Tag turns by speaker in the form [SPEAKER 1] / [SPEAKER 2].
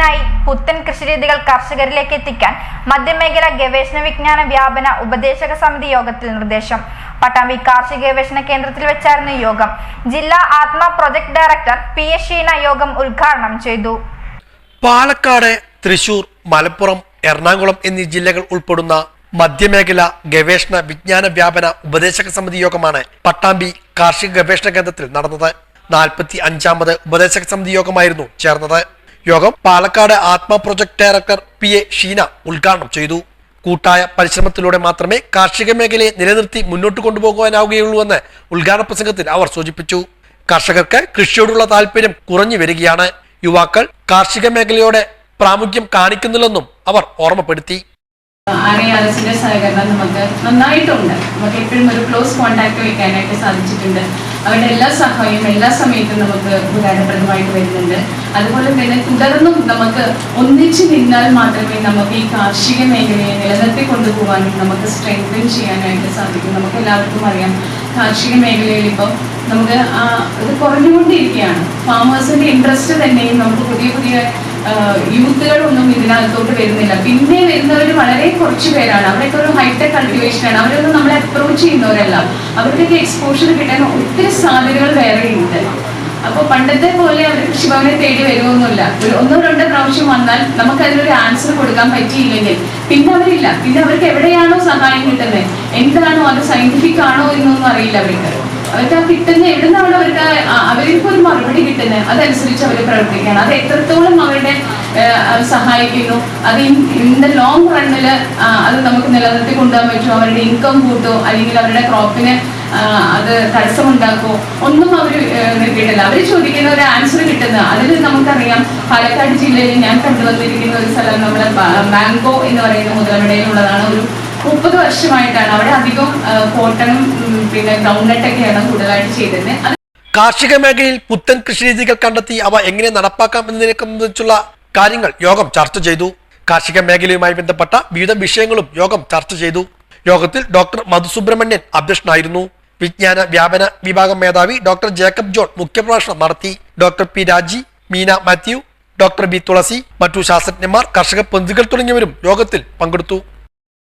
[SPEAKER 1] നിലനിൽപ്പിനായി പുത്തൻ കൃഷിരീതികൾ കർഷകരിലേക്ക് എത്തിക്കാൻ മധ്യമേഖല ഗവേഷണ വിജ്ഞാന വ്യാപന ഉപദേശക സമിതി യോഗത്തിൽ നിർദ്ദേശം. പട്ടാമ്പി കാർഷിക ഗവേഷണ കേന്ദ്രത്തിൽ വെച്ചായിരുന്നു യോഗം. ജില്ലാ ATMA project director P S Sheena യോഗം ഉദ്ഘാടനം ചെയ്തു.
[SPEAKER 2] പാലക്കാട് തൃശൂർ മലപ്പുറം എറണാകുളം എന്നീ ജില്ലകൾ ഉൾപ്പെടുന്ന മധ്യമേഖല ഗവേഷണ വിജ്ഞാന വ്യാപന ഉപദേശക സമിതി യോഗമാണ് പട്ടാമ്പി കാർഷിക ഗവേഷണ കേന്ദ്രത്തിൽ നടന്നത്. നാൽപ്പത്തി അഞ്ചാമത് ഉപദേശക സമിതി യോഗമായിരുന്നു ചേർന്നത്. യോഗം Palakkad ATMA project director P A Sheena ഉദ്ഘാടനം ചെയ്തു. കൂട്ടായ പരിശ്രമത്തിലൂടെ മാത്രമേ കാർഷിക മേഖലയെ നിലനിർത്തി മുന്നോട്ട് കൊണ്ടുപോകുവാനാവുകയുള്ളൂവെന്ന് ഉദ്ഘാടന പ്രസംഗത്തിൽ അവർ സൂചിപ്പിച്ചു. കർഷകർക്ക് കൃഷിയോടുള്ള താല്പര്യം കുറഞ്ഞു വരികയാണ്. യുവാക്കൾ കാർഷിക മേഖലയോടെ പ്രാമുഖ്യം കാണിക്കുന്നില്ലെന്നും അവർ ഓർമ്മപ്പെടുത്തി.
[SPEAKER 3] സഹകരണം നമുക്ക് നന്നായിട്ടുണ്ട്. നമുക്ക് എപ്പോഴും ഒരു ക്ലോസ് കോണ്ടാക്ട് വയ്ക്കാനായിട്ട് സാധിച്ചിട്ടുണ്ട്. അവരുടെ എല്ലാ സഹായവും എല്ലാ സമയത്തും നമുക്ക് ഉപകാരപ്രദമായിട്ട് വരുന്നുണ്ട്. അതുപോലെ തന്നെ തുടർന്നും നമുക്ക് ഒന്നിച്ചു നിന്നാൽ മാത്രമേ നമുക്ക് ഈ കാർഷിക മേഖലയെ നിലനിർത്തി കൊണ്ടുപോകാനും നമുക്ക് സ്ട്രെങ്തൻ ചെയ്യാനായിട്ട് സാധിക്കും. നമുക്ക് എല്ലാവർക്കും അറിയാം കാർഷിക മേഖലയിൽ ഇപ്പോൾ നമുക്ക് ഇത് കുറഞ്ഞുകൊണ്ടിരിക്കുകയാണ്. ഫാമേഴ്സിന്റെ ഇൻട്രസ്റ്റ് തന്നെയും നമുക്ക് പുതിയ പുതിയ യൂത്തുകളൊന്നും ഇതിനകത്തോട്ട് വരുന്നില്ല. പിന്നെ വരുന്നവർ വളരെ കുറച്ച് പേരാണ്. അവരൊക്കെ ഒരു ഹൈടെക് കൾട്ടിവേഷൻ ആണ്. അവരൊന്നും നമ്മളെ അപ്രോച്ച് ചെയ്യുന്നവരല്ല. അവർക്കൊക്കെ എക്സ്പോഷർ കിട്ടാൻ ഒത്തിരി സാധ്യതകൾ വേറെ ഉണ്ട്. അപ്പോൾ പണ്ടത്തെ പോലെ അവർ ശിവനെ തേടി വരുമൊന്നുമില്ല ഒരു ഒന്നോ രണ്ടോ പ്രാവശ്യം വന്നാൽ നമുക്ക് അതിനൊരു ആൻസർ കൊടുക്കാൻ പറ്റിയില്ലെങ്കിൽ പിന്നെ അവരില്ല. പിന്നെ അവർക്ക് എവിടെയാണോ സഹായം കിട്ടുന്നത്? എന്താണോ അത് സയന്റിഫിക് ആണോ എന്നൊന്നും അറിയില്ല അവർക്ക്. അവർക്ക് ആ കിട്ടുന്ന എവിടുന്നാണ് അവർക്ക് അവർക്ക് ഒരു മറുപടി കിട്ടുന്നത് അതനുസരിച്ച് അവർ പ്രവർത്തിക്കുകയാണ്. അത് എത്രത്തോളം അവരുടെ സഹായിക്കുന്നു അത് ഇൻ ദ ലോങ് റണ്ണിൽ അത് നമുക്ക് നിലനിർത്തി കൊണ്ടുപോകാൻ പറ്റുമോ? അവരുടെ ഇൻകം കൂട്ടോ അല്ലെങ്കിൽ അവരുടെ ക്രോപ്പിന് അത് തടസ്സമുണ്ടാക്കോ ഒന്നും അവർ കിട്ടില്ല അവർ ചോദിക്കുന്ന ഒരു ആൻസർ കിട്ടുന്ന അതിൽ നമുക്കറിയാം. പാലക്കാട് ജില്ലയിൽ ഞാൻ കണ്ടുവന്നിരിക്കുന്ന ഒരു സ്ഥലം നമ്മുടെ മാംഗോ എന്ന് പറയുന്ന മുതലമടയിലുള്ളതാണ്. ഒരു മുപ്പത് വർഷമായിട്ടാണ് അവിടെ അധികം കോട്ടണും പിന്നെ ഗ്രൗണ്ട്നട്ടൊക്കെയാണ് കൂടുതലായിട്ട് ചെയ്തിരുന്നത്
[SPEAKER 2] കാർഷിക മേഖലയിൽ പുത്തൻ കൃഷിരീതികൾ കണ്ടെത്തി അവ എങ്ങനെ നടപ്പാക്കാം എന്നതിനെ സംബന്ധിച്ചുള്ള കാര്യങ്ങൾ യോഗം ചർച്ച ചെയ്തു. കാർഷിക മേഖലയുമായി ബന്ധപ്പെട്ട വിവിധ വിഷയങ്ങളും യോഗം ചർച്ച ചെയ്തു. യോഗത്തിൽ ഡോക്ടർ മധുസുബ്രഹ്മണ്യൻ അധ്യക്ഷനായിരുന്നു. വിജ്ഞാന വ്യാപന വിഭാഗം മേധാവി ഡോക്ടർ ജേക്കബ് ജോൺ മുഖ്യപ്രഭാഷണം നടത്തി. Doctor P Raji Meena Mathew doctor B Thulasi മറ്റു ശാസ്ത്രജ്ഞന്മാർ കർഷക പന്തുകൾ തുടങ്ങിയവരും യോഗത്തിൽ പങ്കെടുത്തു.